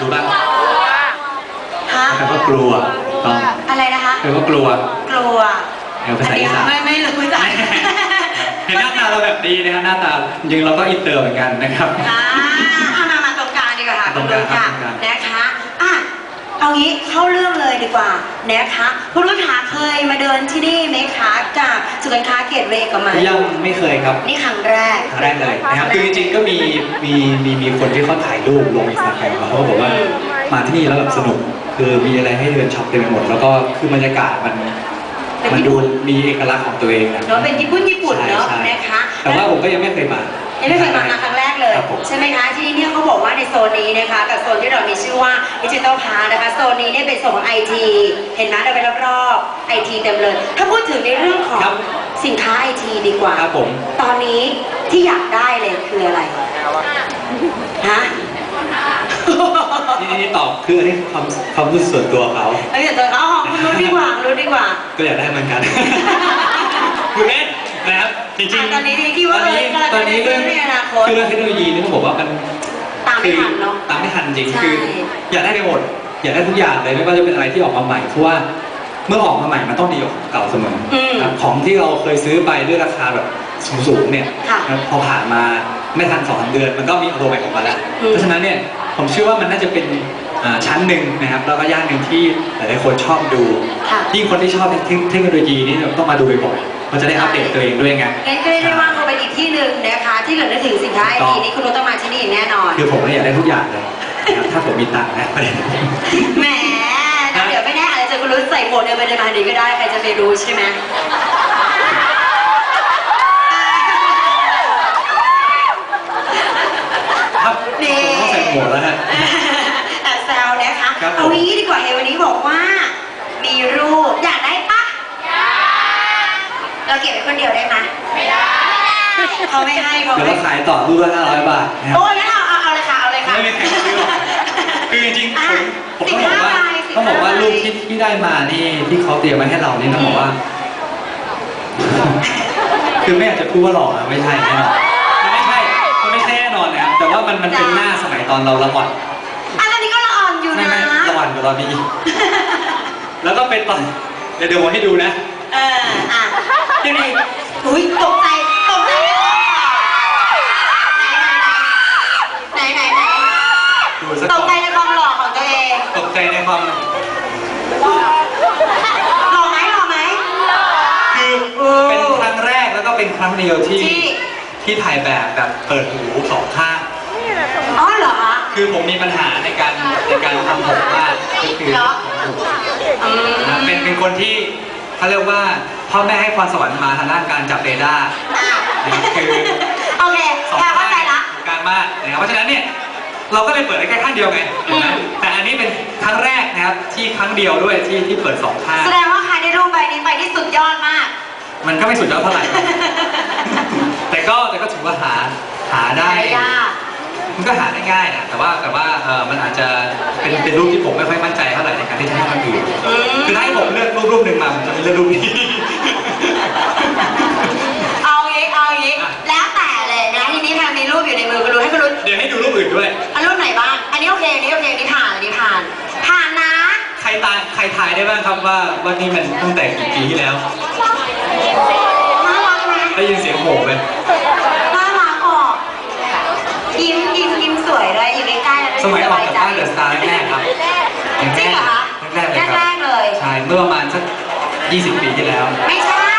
รู้ป่ะฮะแปลว่ากลัวต้องอะไรนะคะแปลว่ากลัว กลัวเดี๋ยวภาษาอีสานไม่ไม่รู้จักเห็นหน้าตาเราแบบดีนะครับหน้าตาจริงๆเราก็อินเตอร์เหมือนกันนะครับอ่าเอามามาตรงกลางดีกว่าค่ะตรงกลางคุณครัค่ะบตรงกลางนะคะอะ เอางี้เข้าเรื่องเลยดีกว่านะคะคุณรุ่นหาเคยมาเดินที่นี่ไหมคะกับสุกันค้าเกตเวย์กับไหมยังไม่เคยครับนี่ครั้งแรกครั้งแรกเลยนะครับคือจริงๆก็มีมีมีมีคนที่เขาถ่ายรูปลงอินสตาแกรมมาเขาก็บอกว่ามาที่นี่แล้วแบบสนุกคือมีอะไรให้เดินช็อปเต็มไปหมด แล้วก็คือบรรยากาศมันเป็นมันญี่ดูปุ่นมีเอกลักษณ์ของตัวเองนะเนาะเป็นญี่ปุ่นญี่ปุ่นเนาะใช่ใช่นะคะแต่ว่าผมก็ยังไม่เคยมายังไม่เคยมามาครั้งแรก เลยครับผม ใช่ไหมคะที่นี่เนี่ยเขาบอกว่าในโซนนี้นะคะกับโซนที่เรามีชื่อว่าดิจิตอลพาร์นะคะโซนนี้เนี่ยเป็นโซนของไอทีเห็นไหมเราไปรอบๆไอทีเต็มเลย ถ้าพูดถึงในเรื่องของครับสินค้าไอทีดีกว่าครับผม ตอนนี้ที่อยากได้เลยคืออะไรฮะ นี่นี่ตอบคืออันนี้ความความรู้สึกส่วนตัวเขา เอาอย่างตัวเขาของคุณรู้ดีกว่าคุณรู้ดีกว่า ก็อยากได้เหมือนกัน คือเล่นนะครับ จริงอะๆตอนนี้ที่ว่าตอนนี้เออกำลังจะตอนนี้เรื่องในอนาคต คือเรื่องเทคโนโลยีนี่ต้องบอกว่ามันตามไม่ทันเนาะตามไม่ทันจริงใช่ คืออยากได้ไปหมดอยากได้ทุกอย่างเลยไม่ว่าจะเป็นอะไรที่ออกมาใหม่เพราะว่าเมื่อออกมาใหม่มันต้องดีกว่าของเก่าเสมออมครับของที่เราเคยซื้อไปด้วยราคาแบบสูงๆเนี่ยค่ะครับพอผ่านมาไม่ทันสองสามเดือนมันก็มีตัวใหม่ออกมาแล้วอืม เพราะฉะนั้นเนี่ยผมเชื่อว่ามันน่าจะเป็นอ่าชั้นหนึ่งนะครับแล้วก็ย่านหนึ่งที่หลายๆคนชอบดู ค่ะ ยิ่งคนที่ชอบเทคโนโลยีนี่ต้องมาดูบ่อยๆ มันจะได้อัปเดตตัวเองด้วยไง งั้นก็เรียกได้ว่าเขาเป็นอีกที่หนึ่งนะคะ ที่เกิดนึกถึงสินค้าไอทีนี่คุณรู้ต้องมาที่นี่อย่างแน่นอน คือผมก็อยากได้ทุกอย่างเลยนะครับถ้าผมมีตังค์นะประเด็น แหมแล้วเดี๋ยวไม่แน่อาจจะเจอคุณรู้ใส่หมวกเดินไปเดินมาดีก็ได้ใครจะไปรู้ใช่ไหมครับนี่ ผมต้องใส่หมวกแล้วฮะ แอบแซวนะคะ ครับผม เอางี้ดีกว่าเฮวันนี้บอกว่า มีรูปอยากได้ปะเราเก็บไว้คนเดียวได้ไหมไม่ได้เขาไม่ให้เขา เดี๋ยว ไม่ เราขาย ต่อรูปละ500 บาทนะครับโอ้ยงั้นเอาเอาเอาเลยค่ะเอาเลยค่ะ ไม่มีใครซื้อหรอกคือจริงๆผมผมต้องบอกว่าสิบห้าใบ ต้องบอกว่าสิบห้าใบรูปที่ที่ได้มานี่ที่เขาเตรียมมาให้เรานี่ต้องบอกว่า คือไม่อยากจะพูดว่าหล่อนะไม่ใช่แน่นอนมันไม่ใช่มันไม่ใช่แน่นอนนะครับแต่ว่ามันมันเป็นหน้าสมัยตอนเราละอ่อนอันนี้ก็ละอ่อนอยู่ไม่นะไม่ละอ่อนกว่าตอนนี้อีกแล้วก็เป็นตอนเดี๋ยวเดี๋ยวผมให้ดูนะ เอออะดูดิอุ้ยตกใจตกใจไหนไหนไหน ดูสัก ต ก่ ก อน ใจในความหล่อของตัวเอง ตกใจในความ หล่อไหมหล่อไหม คือเป็นครั้งแรกแล้วก็ เป็นครั้งเดียวที่ที่ ที่ถ่ายแบบแบบเปิดหูสองข้าง อ๋อเหรอคะคือผมมีปัญหาในการในการทำผมมากก็คือเหรออืมนะเป็นเป็นคนที่เขาเรียกว่าพ่อแม่ให้พรสวรรค์มาทางด้านการจับเรดาร์อะนะครับคือ โอเคสองแค่ข้างเข้าใจละถูกการมากนะครับเพราะฉะนั้นเนี่ยเราก็เลยเปิดได้แค่ข้างเดียวไงถูกไหมอืม แต่อันนี้เป็นครั้งแรกนะครับที่ครั้งเดียวด้วยที่ที่เปิดสองข้างแสดงว่าใครได้รูปใบนี้ไปที่สุดยอดมาก มันก็ไม่สุดยอดเท่าไหร่ แต่ก็แต่ก็ถือว่าหาหาได้ไม่ยากมันก็หาได้ง่ายนะแต่ว่าแต่ว่าเออมันอาจจะเป็นเป็นรูปที่ผมไม่ค่อยมั่นใจเท่าไหร่ในการที่จะให้คนอื่นอืมคือถ้าให้ผมเลือกรูปรูปหนึ่งมาผมจะไม่เลือกรูปนี้ เอางี้เอางี้อะ แล้วแต่เลยนะทีนี้แพนมีรูปอยู่ในมือคุณรู้ให้คุณรู้เดี๋ยวให้ดูรูปอื่นด้วย เอารูปไหนบ้าง อันนี้โอเคอันนี้โอเคอันนี้ผ่านอันนี้ผ่าน ผ่านนะ ใครตายใครทายได้บ้างครับว่าว่านี่มันตั้งแต่กี่ปีที่แล้วน่ารัก ไหมได้ยินเสียงโหไหมน่ารักออกยิ้มยิ้มยิ้มสวยเลยอยู่ใกล้ๆแล้วสมัยออกจากบ้านใจเดอะสตาร์แรกๆครับจริงเหรอคะแรกๆเลยคแรรับกๆเลย ใช่ เมื่อประมาณสัก 20 ปีที่แล้ว ไม่ใช่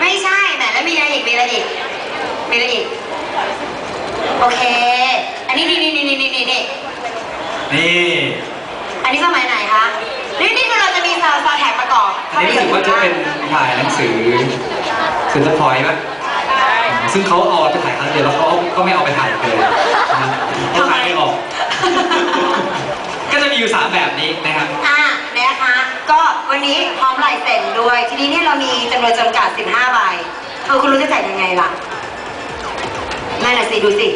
ไม่ใช่แหมแล้วมีอะไรอีกมีอะไรอีกมีอะไรอีกโอเค อันนี้นี่นี่นี่นี่นี่นี่นี่ อันนี้สมัยไหนคะนี่นี่คือเราจะมีซาวซาวแท็กประกอบอันนี้รู้สึกว่าจะเป็นถ่ายหนังสือเซ็นเตอร์พอยต์ป่ะซึ่งเขาเอาไปถ่ายครั้งเดียวแล้วเขาก็ไม่เอาไปถ่ายเลยนะเขาถ่ายไม่ออก ก็จะมีอยู่3แบบนี้นะครับอะนะคะก็วันนี้พร้อมลายเซ็นด้วย ทีนี้เนี่ยเรามีจำนวนจำกัด 15 ใบเออคุณรู้จะจ่ายยังไงล่ะนั่นน่ะสิดูสิ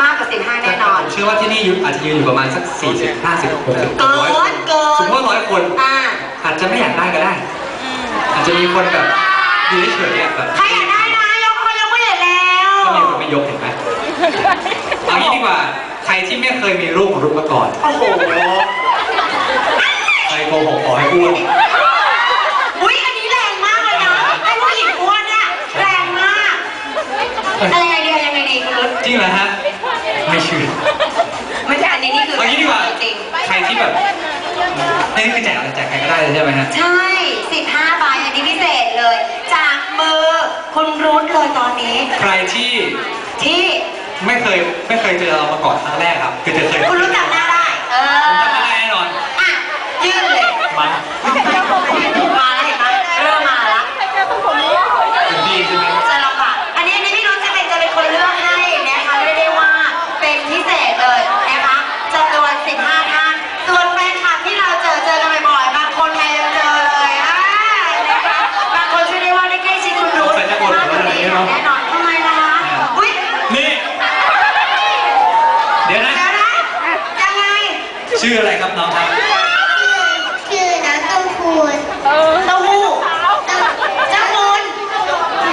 มากกว่า 15 แน่นอนผมเชื่อว่าที่นี่อยู่อาจจะยืนอยู่ประมาณสัก 40 50 60เกินร้อยคนเกินสมมติว่าร้อยคนอ่าอาจจะไม่อยากได้ก็ได้ อาจจะมีคนแบบ อยู่เฉยๆอะแบบใครอยากได้นะยกคนยกไม่เหลือแล้วก็มีคนไม่ยกเห็นไหมเอางี้ดีกว่า ใครรที่ไม่เคยมีรูปของรุ้มาก่อน โอ้โหใครโกหกขอให้พูดอุ้ยอันนี้แรงมากเลยนะไอ้ผู้หญิงอ้วนเนี่ยแรงมาก อะไรไงดีอะไรไงดีคุณรุตจริงเหรอฮะ ไม่เชื่อไม่ใช่อันนี้นี่คือเอางี้ดีกว่า จริงใครที่แบบนี่คือแจกอะไรแจกใครก็ได้เลยใช่ไหมฮะ ใช่ 15ใบอันนี้พิเศษเลย จากมือ คุณรุตเลยตอนนี้ ใครที่ที่ไม่เคยไม่เคยเจอเรามาก่อนครั้งแรกครับคือจะเคย คุณรู้จักหน้าได้ เออ ผมจำไม่ได้แน่นอน อะ ยื่นเลย มั้ง มาแล้วเห็นไหมเริ่มมาแล้ว เป็นดีใช่ไหม จะลำบากอันนี้อันนี้พี่รุ้จะเป็นจะเป็นคนเลือกให้นะคะเรียกได้ว่าเป็นพิเศษเลยนะคะจำนวน 15 ท่าน ส่วนแฟนคลับที่เราเจอเจอกันบ่อยๆบางคนใครยังเจอเลยอ่านะคะบางคนช่วยได้ว่าได้ใกล้ชิดคุณรุ้มากกว่านี้แน่นอนทำไมล่ะคะอุ้ย นี่ เดี๋ยวนะ เดี๋ยวนะยังไง ชื่ออะไรครับน้องครับ ชื่อน้องต้นคูณ เต้าหู้เจ้าคุณ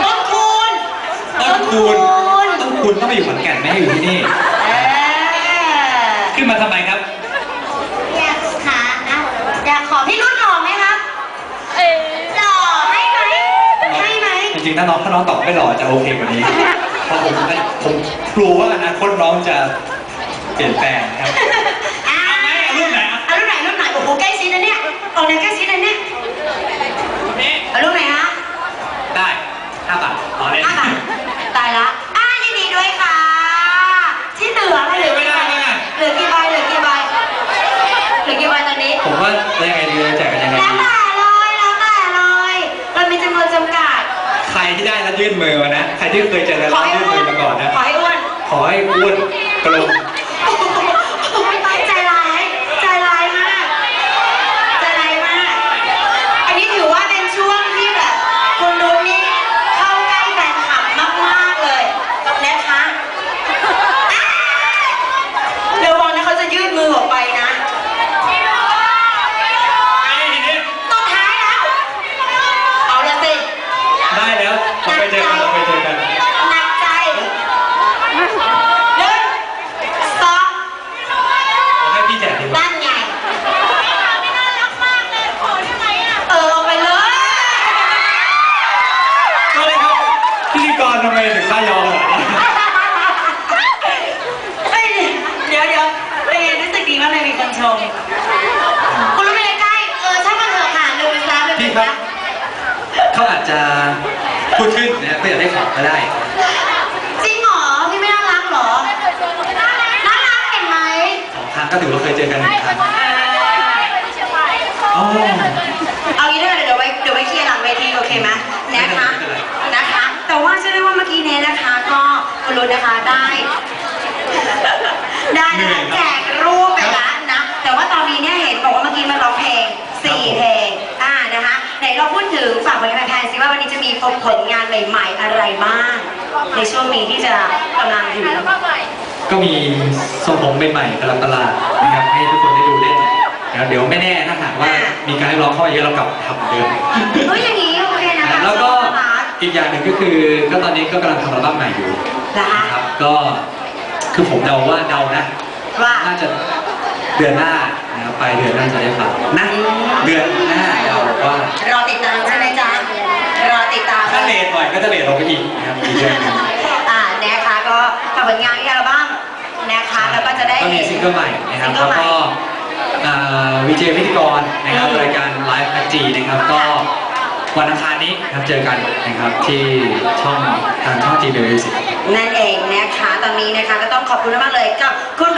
ต้นคูณ ต้นคูณต้นคูณต้องมาอยู่ขอนแก่นไม่ให้อยู่ที่นี่ เออขึ้นมาทำไมครับ อยากหานะอยากขอพี่รุ่นหล่อไหมครับหล่อให้ไหมให้ไหมจริงๆ ถ้าน้องถ้าน้องตอบไม่หล่อจะโอเคกว่านี้เพราะผมผมกลัวว่าอนาคตน้องจะเปลี่ยนแปลงครับ ล้วยื่นมือมานะ ใครที่เคยเจอแล้วขอให้ยื่นอ้มืวอนมาก่อนนะ ขอให้อ้วน ขอให้อ้วนกลม ใจร้าย ใจร้ายมาก ใจร้ายมาก อันนี้ถือว่าเป็นช่วงที่แบบคุณนุ้นี่เข้าใกล้แฟนคลับมากๆเลยนะคะอ่าเดี๋ยววันนะเขาจะยื่นมือออกไปนะ ไอ้ทีนี้ สุดท้ายแล้ว เอาละสิ ได้แล้วเราไปเจอกันเราไปเจอกัน หนักใจหนึ่งสอง ผมให้พี่แจกดีกว่า นั่นไงเออเอาไปเลย ก็เลยครับพิธีกรทำไมถึงค่ายอขนาดนี้ เฮ้ยเดี๋ยวเดี๋ยวเป็นไงรู้สึกดีมากเลยมีคนชม คุณรู้ไหมใกล้เออช่างมันเถอะค่ะลืมซะลืม พี่ ไป ครับ ซะ เขาอาจจะพูดขึ้นนะก็อยากได้ของก็ได้ จริงเหรอพี่ไม่น่ารักเหรอ น่ารักเห็นไหมสองครั้งก็ถือว่าเคยเจอกันหนึ่งครั้งอ๋อเอางี้ด้วยเดี๋ยวไว้เดี๋ยวไว้เคลียร์หลังเวทีโอเคไหมนะคะไม่เป็นไรนะคะ แต่ว่าเชื่อได้ว่าเมื่อกี้เนี้นะคะ ก็คุณรุ้นะคะได้ ได้นะคะแจก ดถึงฝากผลงานแทนสิว่าวันนี้จะมีผลงานใหม่ ๆ อะไรบ้าง ในช่วงนี้ที่จะกำลังอยู่ก็มีทรงผมใหม่ๆประหลาดๆนะครับให้ทุกคนได้ดูเล่นนะครับเดี๋ยวไม่แน่ถ้าหากว่ามีการเรียกร้องเข้ามาเยอะเรากลับทำเหมือนเดิมเฮ้ยอย่างนี้โอเคนะคะแล้วก็น่ารักอีกอย่างหนึ่งก็คือก็ตอนนี้ก็กำลังทำอัลบั้มใหม่อยู่นะคะนะครับก็คือผมเดาว่าเดานะว่าน่าจะ เดือนหน้านะครับปลายเดือนน่าจะได้ฟังนะเดือนหน้าเดาว่ารอติดตามใช่ไหมจ๊ะ รอติดตามถ้าเลทหน่อยก็จะเลทลงไปอีกนะครับอีกเดือนหนึงอ่านะคะก็กับผลงานที่อัลบั้มนะคะแล้วก็จะได้ก็มีซิงเกิลใหม่นะครับซิงเกิแล้ลวใหม่ก็อ่าวีเจพิธีกรนะครับอืม รายการไลฟ์แอจีนะครับก็วันอังคารนี้นะครับเจอกันนะครับที่ช่องทางช่องจีเบลสิ นั่นเองนะคะ ตอนนี้นะคะก็ต้องขอบคุณมากๆเลยกับคุณ